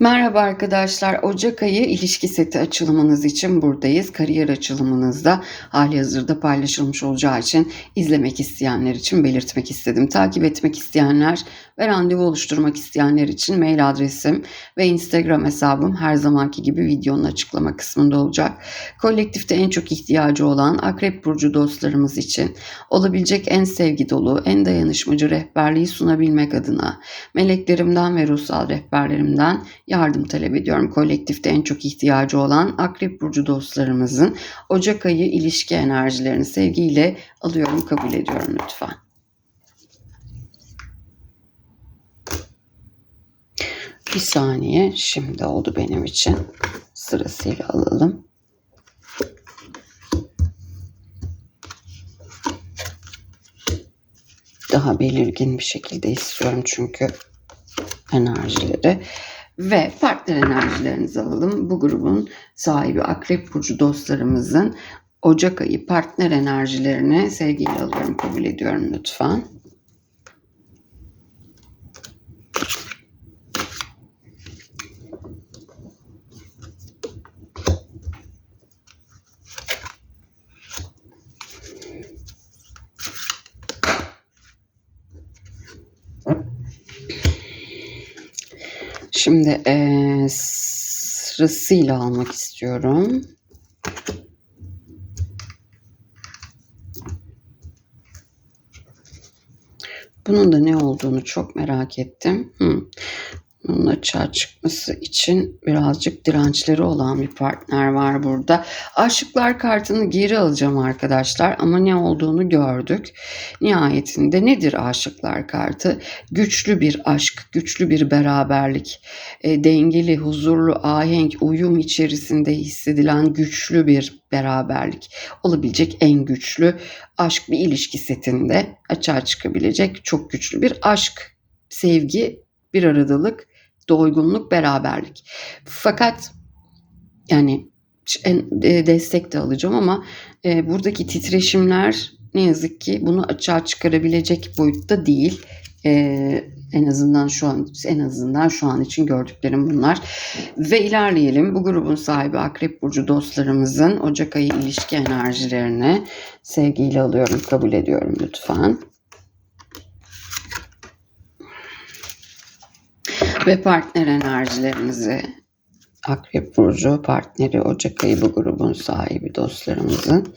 Merhaba arkadaşlar. Ocak ayı ilişki seti açılımınız için buradayız. Kariyer açılımınızda hali hazırda paylaşılmış olacağı için izlemek isteyenler için belirtmek istedim. Takip etmek isteyenler ve randevu oluşturmak isteyenler için mail adresim ve Instagram hesabım her zamanki gibi videonun açıklama kısmında olacak. Kolektifte en çok ihtiyacı olan Akrep Burcu dostlarımız için olabilecek en sevgi dolu, en dayanışmacı rehberliği sunabilmek adına meleklerimden ve ruhsal rehberlerimden yardım talep ediyorum. Kolektifte en çok ihtiyacı olan Akrep Burcu dostlarımızın Ocak ayı ilişki enerjilerini sevgiyle alıyorum, kabul ediyorum lütfen. Bir saniye şimdi oldu benim için. Sırasıyla alalım. Daha belirgin bir şekilde istiyorum çünkü enerjileri ve partner enerjilerinizi alalım. Bu grubun sahibi Akrep Burcu dostlarımızın Ocak ayı partner enerjilerini sevgiyle alıyorum, kabul ediyorum lütfen. Şimdi eee, sırasıyla almak istiyorum. Bunun da ne olduğunu çok merak ettim. Hı. Bunun açığa çıkması için birazcık dirençleri olan bir partner var burada. Aşıklar kartını geri alacağım arkadaşlar ama ne olduğunu gördük. Nihayetinde nedir aşıklar kartı? Güçlü bir aşk, güçlü bir beraberlik, e, dengeli, huzurlu, ahenk, uyum içerisinde hissedilen güçlü bir beraberlik. Olabilecek en güçlü aşk bir ilişki setinde açığa çıkabilecek çok güçlü bir aşk, sevgi, bir aradalık, doygunluk, beraberlik. Fakat yani e, destek de alacağım ama e, buradaki titreşimler ne yazık ki bunu açığa çıkarabilecek boyutta değil. E, en azından şu an en azından şu an için gördüklerim bunlar. Ve ilerleyelim. Bu grubun sahibi Akrep burcu dostlarımızın Ocak ayı ilişki enerjilerini sevgiyle alıyorum, kabul ediyorum lütfen. Ve partner enerjilerimizi Akrep Burcu partneri Ocak ayı bu grubun sahibi dostlarımızın.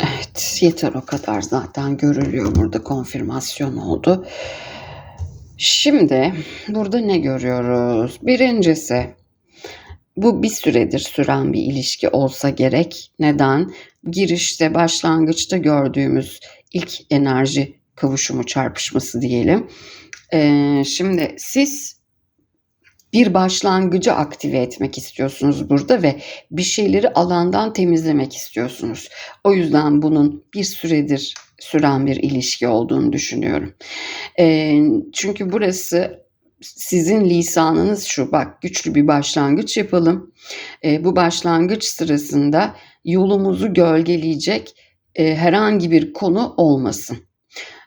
Evet yeter o kadar zaten görülüyor burada konfirmasyon oldu. Şimdi burada ne görüyoruz? Birincisi bu bir süredir süren bir ilişki olsa gerek. Neden? Girişte, başlangıçta gördüğümüz ilk enerji kavuşumu, çarpışması diyelim. Ee, şimdi siz bir başlangıcı aktive etmek istiyorsunuz burada ve bir şeyleri alandan temizlemek istiyorsunuz. O yüzden bunun bir süredir süren bir ilişki olduğunu düşünüyorum. Ee, çünkü burası sizin lisanınız şu bak güçlü bir başlangıç yapalım. Ee, bu başlangıç sırasında yolumuzu gölgeleyecek e, herhangi bir konu olmasın.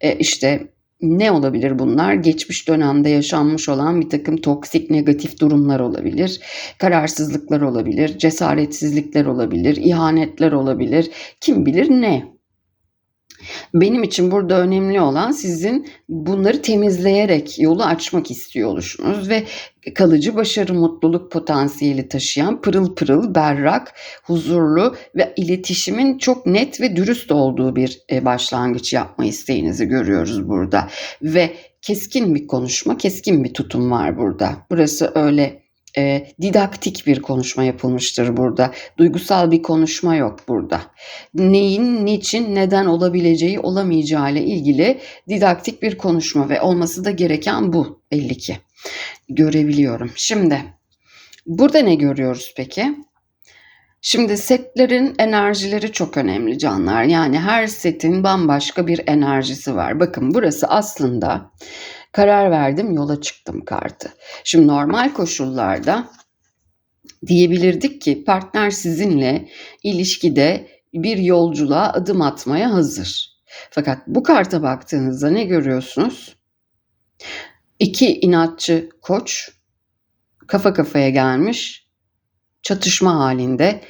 E, işte ne olabilir bunlar? Geçmiş dönemde yaşanmış olan bir takım toksik negatif durumlar olabilir. Kararsızlıklar olabilir, cesaretsizlikler olabilir, ihanetler olabilir. Kim bilir ne? Benim için burada önemli olan sizin bunları temizleyerek yolu açmak istiyor oluşunuz ve kalıcı başarı, mutluluk potansiyeli taşıyan pırıl pırıl, berrak, huzurlu ve iletişimin çok net ve dürüst olduğu bir e, başlangıç yapma isteğinizi görüyoruz burada. Ve keskin bir konuşma, keskin bir tutum var burada. Burası öyle e, didaktik bir konuşma yapılmıştır burada. Duygusal bir konuşma yok burada. Neyin, niçin, neden olabileceği, olamayacağı ile ilgili didaktik bir konuşma ve olması da gereken bu belli ki. Görebiliyorum. Şimdi burada ne görüyoruz peki? Şimdi setlerin enerjileri çok önemli canlar. Yani her setin bambaşka bir enerjisi var. Bakın burası aslında Karar verdim, yola çıktım kartı. Şimdi normal koşullarda diyebilirdik ki partner sizinle ilişkide bir yolculuğa adım atmaya hazır. Fakat bu karta baktığınızda ne görüyorsunuz? İki inatçı koç kafa kafaya gelmiş. Çatışma halinde.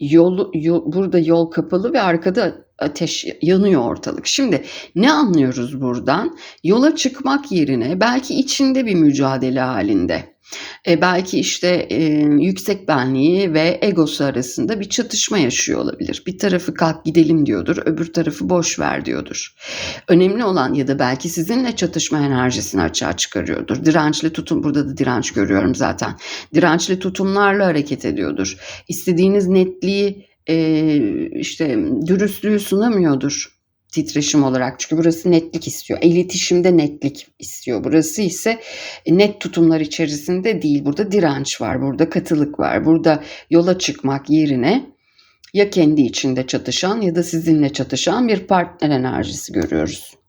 Yol, yol, burada yol kapalı ve arkada ateş yanıyor ortalık. Şimdi ne anlıyoruz buradan? Yola çıkmak yerine belki içinde bir mücadele halinde. E, belki işte e, yüksek benliği ve egosu arasında bir çatışma yaşıyor olabilir. Bir tarafı kalk gidelim diyordur, öbür tarafı boş ver diyordur. Önemli olan ya da belki sizinle çatışma enerjisini açığa çıkarıyordur. Dirençli tutum, burada da direnç görüyorum zaten. Dirençli tutumlarla hareket ediyordur. İstediğiniz netliği, e, işte dürüstlüğü sunamıyordur titreşim olarak. Çünkü burası netlik istiyor. İletişimde netlik istiyor. Burası ise net tutumlar içerisinde değil. Burada direnç var, burada katılık var. Burada yola çıkmak yerine ya kendi içinde çatışan ya da sizinle çatışan bir partner enerjisi görüyoruz.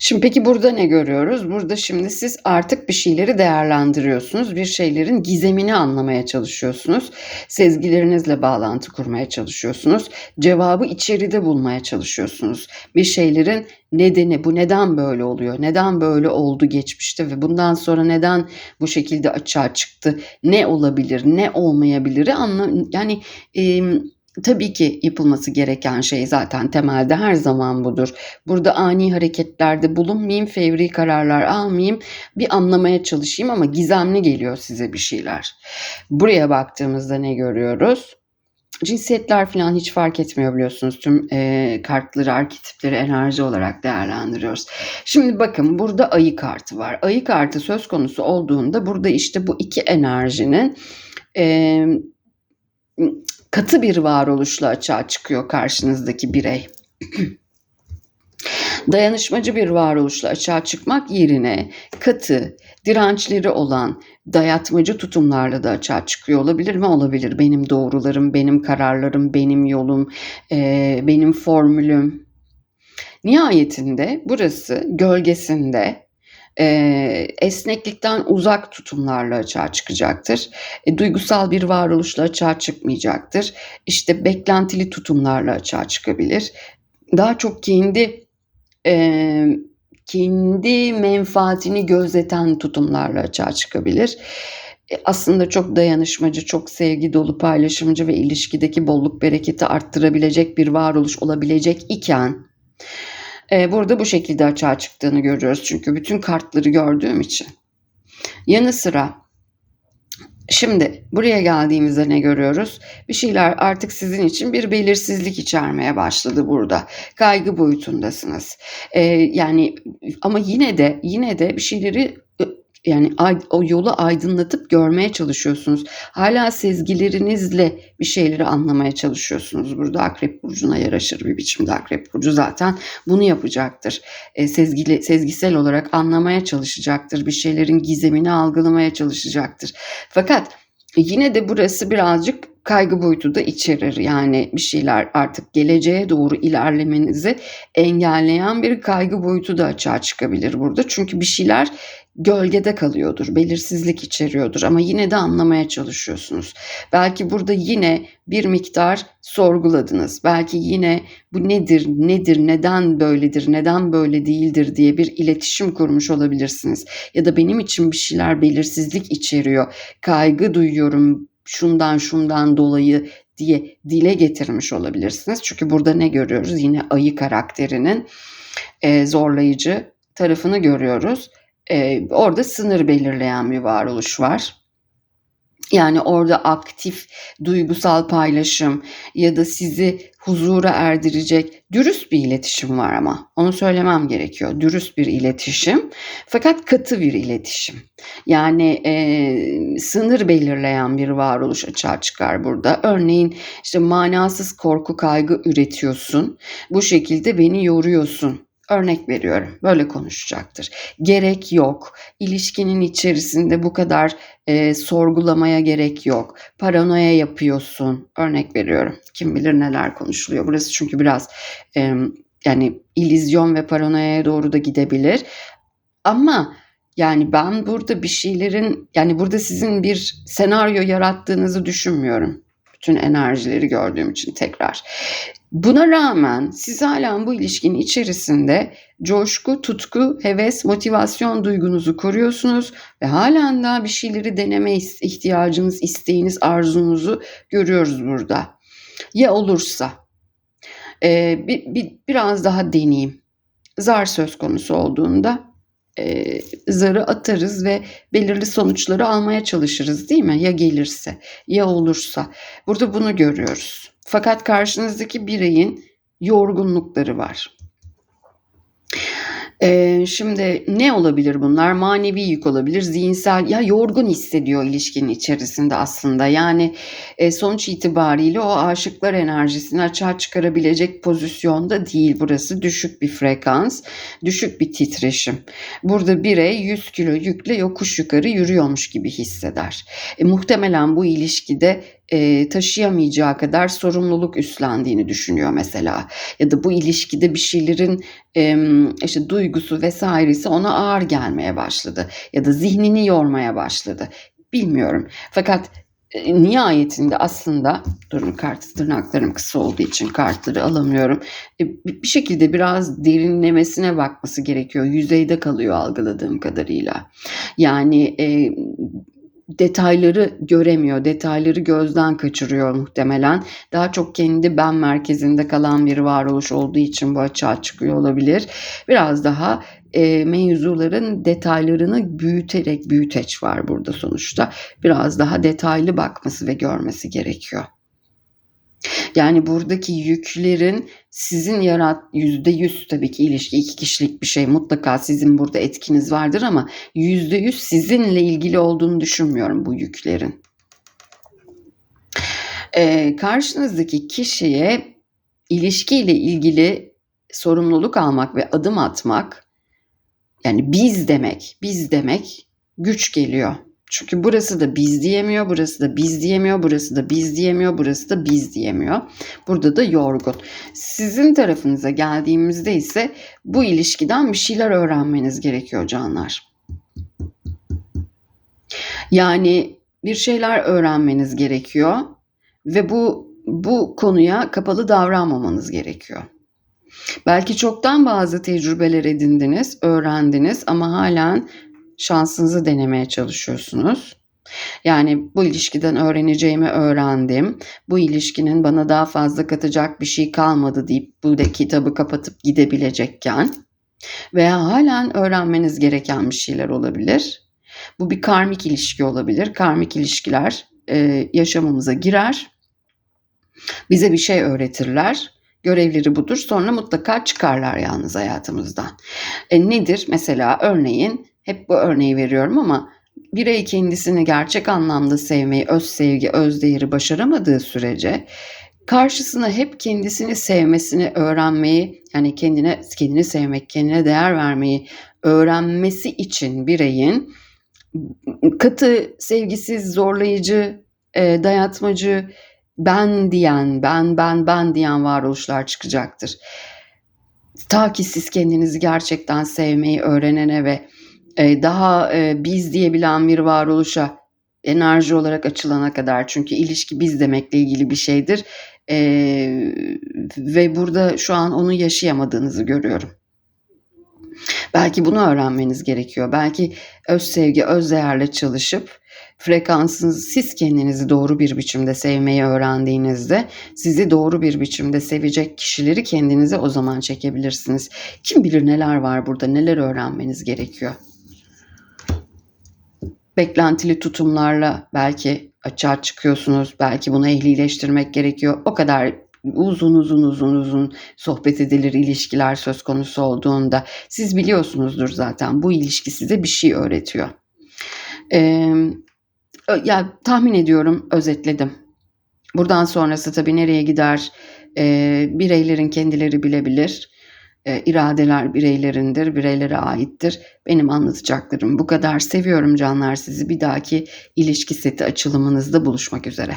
Şimdi peki burada ne görüyoruz? Burada şimdi siz artık bir şeyleri değerlendiriyorsunuz. Bir şeylerin gizemini anlamaya çalışıyorsunuz. Sezgilerinizle bağlantı kurmaya çalışıyorsunuz. Cevabı içeride bulmaya çalışıyorsunuz. Bir şeylerin nedeni, bu neden böyle oluyor? Neden böyle oldu geçmişte ve bundan sonra neden bu şekilde açığa çıktı? Ne olabilir, ne olmayabilir? Anla yani e, Tabii ki yapılması gereken şey zaten temelde her zaman budur. Burada ani hareketlerde bulunmayayım, fevri kararlar almayayım, bir anlamaya çalışayım ama gizemli geliyor size bir şeyler. Buraya baktığımızda ne görüyoruz? Cinsiyetler falan hiç fark etmiyor biliyorsunuz. Tüm e, kartları, arketipleri enerji olarak değerlendiriyoruz. Şimdi bakın burada ayı kartı var. Ayı kartı söz konusu olduğunda burada işte bu iki enerjinin e, katı bir varoluşla açığa çıkıyor karşınızdaki birey. Dayanışmacı bir varoluşla açığa çıkmak yerine katı, dirençleri olan dayatmacı tutumlarla da açığa çıkıyor olabilir mi? Olabilir. Benim doğrularım, benim kararlarım, benim yolum, benim formülüm. Nihayetinde burası gölgesinde e, esneklikten uzak tutumlarla açığa çıkacaktır. E, duygusal bir varoluşla açığa çıkmayacaktır. İşte beklentili tutumlarla açığa çıkabilir. Daha çok kendi e, kendi menfaatini gözeten tutumlarla açığa çıkabilir. E, aslında çok dayanışmacı, çok sevgi dolu, paylaşımcı ve ilişkideki bolluk bereketi arttırabilecek bir varoluş olabilecek iken e, burada bu şekilde açığa çıktığını görüyoruz. Çünkü bütün kartları gördüğüm için. Yanı sıra Şimdi buraya geldiğimizde ne görüyoruz? Bir şeyler artık sizin için bir belirsizlik içermeye başladı burada. Kaygı boyutundasınız. Ee, yani ama yine de yine de bir şeyleri yani o yolu aydınlatıp görmeye çalışıyorsunuz. Hala sezgilerinizle bir şeyleri anlamaya çalışıyorsunuz. Burada Akrep Burcu'na yaraşır bir biçimde Akrep Burcu zaten bunu yapacaktır. E, sezgili, sezgisel olarak anlamaya çalışacaktır. Bir şeylerin gizemini algılamaya çalışacaktır. Fakat yine de burası birazcık kaygı boyutu da içerir. Yani bir şeyler artık geleceğe doğru ilerlemenizi engelleyen bir kaygı boyutu da açığa çıkabilir burada. Çünkü bir şeyler gölgede kalıyordur, belirsizlik içeriyordur ama yine de anlamaya çalışıyorsunuz. Belki burada yine bir miktar sorguladınız. Belki yine bu nedir, nedir, neden böyledir, neden böyle değildir diye bir iletişim kurmuş olabilirsiniz. Ya da benim için bir şeyler belirsizlik içeriyor, kaygı duyuyorum şundan şundan dolayı diye dile getirmiş olabilirsiniz. Çünkü burada ne görüyoruz? Yine ayı karakterinin zorlayıcı tarafını görüyoruz e, orada sınır belirleyen bir varoluş var. Yani orada aktif duygusal paylaşım ya da sizi huzura erdirecek dürüst bir iletişim var ama onu söylemem gerekiyor. Dürüst bir iletişim fakat katı bir iletişim. Yani e, sınır belirleyen bir varoluş açığa çıkar burada. Örneğin işte manasız korku kaygı üretiyorsun. Bu şekilde beni yoruyorsun Örnek veriyorum. Böyle konuşacaktır. Gerek yok. İlişkinin içerisinde bu kadar e, sorgulamaya gerek yok. Paranoya yapıyorsun. Örnek veriyorum. Kim bilir neler konuşuluyor. Burası çünkü biraz e, yani ilizyon ve paranoyaya doğru da gidebilir. Ama yani ben burada bir şeylerin yani burada sizin bir senaryo yarattığınızı düşünmüyorum. Bütün enerjileri gördüğüm için tekrar. Buna rağmen siz hala bu ilişkinin içerisinde coşku, tutku, heves, motivasyon duygunuzu koruyorsunuz ve halen daha bir şeyleri deneme ihtiyacınız, isteğiniz, arzunuzu görüyoruz burada. Ya olursa e, bir, bir, biraz daha deneyeyim. Zar söz konusu olduğunda e, zarı atarız ve belirli sonuçları almaya çalışırız değil mi? Ya gelirse ya olursa. Burada bunu görüyoruz. Fakat karşınızdaki bireyin yorgunlukları var. Ee, şimdi ne olabilir bunlar? Manevi yük olabilir, zihinsel ya yorgun hissediyor ilişkinin içerisinde aslında. Yani e, sonuç itibariyle o aşıklar enerjisini açığa çıkarabilecek pozisyonda değil burası. Düşük bir frekans, düşük bir titreşim. Burada birey 100 kilo yükle yokuş yukarı yürüyormuş gibi hisseder. E, muhtemelen bu ilişkide e, taşıyamayacağı kadar sorumluluk üstlendiğini düşünüyor mesela. Ya da bu ilişkide bir şeylerin e, işte duygusu vesairesi ona ağır gelmeye başladı. Ya da zihnini yormaya başladı. Bilmiyorum. Fakat e, nihayetinde aslında durun kart tırnaklarım kısa olduğu için kartları alamıyorum. E, bir şekilde biraz derinlemesine bakması gerekiyor. Yüzeyde kalıyor algıladığım kadarıyla. Yani e, detayları göremiyor, detayları gözden kaçırıyor muhtemelen. Daha çok kendi ben merkezinde kalan bir varoluş olduğu için bu açığa çıkıyor olabilir. Biraz daha e, mevzuların detaylarını büyüterek büyüteç var burada sonuçta. Biraz daha detaylı bakması ve görmesi gerekiyor. Yani buradaki yüklerin sizin yarat yüzde yüz tabii ki ilişki iki kişilik bir şey mutlaka sizin burada etkiniz vardır ama yüzde yüz sizinle ilgili olduğunu düşünmüyorum bu yüklerin. Ee, karşınızdaki kişiye ilişkiyle ilgili sorumluluk almak ve adım atmak yani biz demek, biz demek güç geliyor. Çünkü burası da biz diyemiyor, burası da biz diyemiyor, burası da biz diyemiyor, burası da biz diyemiyor. Burada da yorgun. Sizin tarafınıza geldiğimizde ise bu ilişkiden bir şeyler öğrenmeniz gerekiyor canlar. Yani bir şeyler öğrenmeniz gerekiyor ve bu bu konuya kapalı davranmamanız gerekiyor. Belki çoktan bazı tecrübeler edindiniz, öğrendiniz ama halen şansınızı denemeye çalışıyorsunuz. Yani bu ilişkiden öğreneceğimi öğrendim. Bu ilişkinin bana daha fazla katacak bir şey kalmadı deyip bu da kitabı kapatıp gidebilecekken veya halen öğrenmeniz gereken bir şeyler olabilir. Bu bir karmik ilişki olabilir. Karmik ilişkiler e, yaşamamıza girer. Bize bir şey öğretirler. Görevleri budur. Sonra mutlaka çıkarlar yalnız hayatımızdan. E, nedir? Mesela örneğin hep bu örneği veriyorum ama birey kendisini gerçek anlamda sevmeyi, öz sevgi, öz değeri başaramadığı sürece karşısına hep kendisini sevmesini öğrenmeyi, yani kendine kendini sevmek, kendine değer vermeyi öğrenmesi için bireyin katı, sevgisiz, zorlayıcı, e, dayatmacı, ben diyen, ben ben ben diyen varoluşlar çıkacaktır. Ta ki siz kendinizi gerçekten sevmeyi öğrenene ve daha e, biz diyebilen bir varoluşa enerji olarak açılana kadar çünkü ilişki biz demekle ilgili bir şeydir e, ve burada şu an onu yaşayamadığınızı görüyorum. Belki bunu öğrenmeniz gerekiyor. Belki öz sevgi, öz değerle çalışıp frekansınızı siz kendinizi doğru bir biçimde sevmeyi öğrendiğinizde sizi doğru bir biçimde sevecek kişileri kendinize o zaman çekebilirsiniz. Kim bilir neler var burada, neler öğrenmeniz gerekiyor beklentili tutumlarla belki açığa çıkıyorsunuz. Belki bunu ehlileştirmek gerekiyor. O kadar uzun uzun uzun uzun sohbet edilir ilişkiler söz konusu olduğunda siz biliyorsunuzdur zaten bu ilişki size bir şey öğretiyor. Ee, ya tahmin ediyorum özetledim. Buradan sonrası tabii nereye gider e, bireylerin kendileri bilebilir e, iradeler bireylerindir, bireylere aittir. Benim anlatacaklarım bu kadar. Seviyorum canlar sizi. Bir dahaki ilişki seti açılımınızda buluşmak üzere.